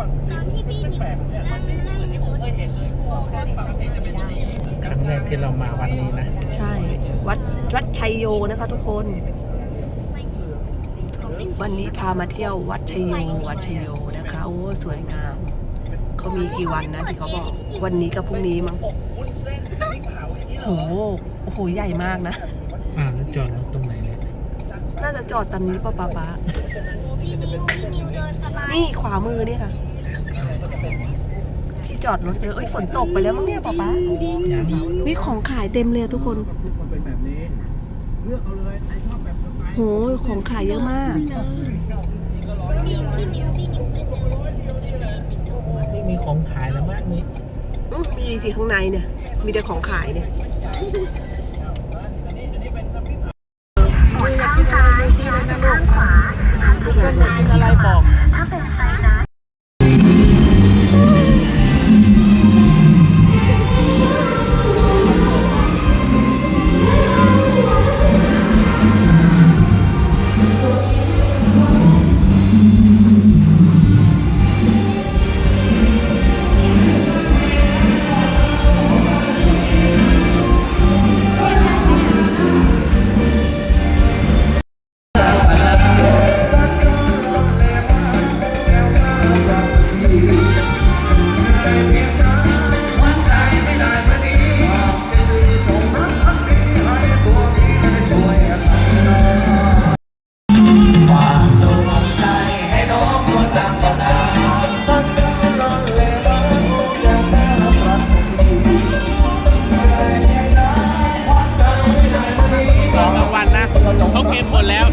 แปลกๆเนี่ยมันไม่เหมือนที่ผมเคยเห็นเลยพวกแค่ปกติจะเป็นสีเหมือนคกันรั้งแรกที่เรามาวันนี้นะ ใช่ วัดวัดชัยโยนะคะทุกคน วันนี้พามาเที่ยววัดชัยโย วัดชัยโยนะคะ โอ้สวยงาม เขามีกี่วันนะที่เขาบอก วันนี้กับพรุ่งนี้มั้งอกวุ้นเส้นพริกเผาอย่างนี้เหรโอ้อโหโอ้โห ใหญ่มากนะ อ่าแล้วจอดรถตรงไหนเนี่ย น่าจะจอดตามนี้ป้าป๊าป๊าพี่นิวพี่นิวเดินสบาย นี่ขวามือนี่ค่ะที่ จอดรถเยอะเอ้ยฝนตกไปแล้วมั้งเนี่ยป้าป๊ายังวิของขายเต็มเลยอะทุกคนมันเป็นแบบนี้เลือกเอาเลยใครชอบแบบสไตล์โหของขายเยอะมากพี่พี่นิวพี่นิวเคยเจอนี่มีของขายแล้วมากนี่อื้อมีสิข้างในเนี่ย มีแต่ของขายเนี่ย เขาเก็บหมดแล้ว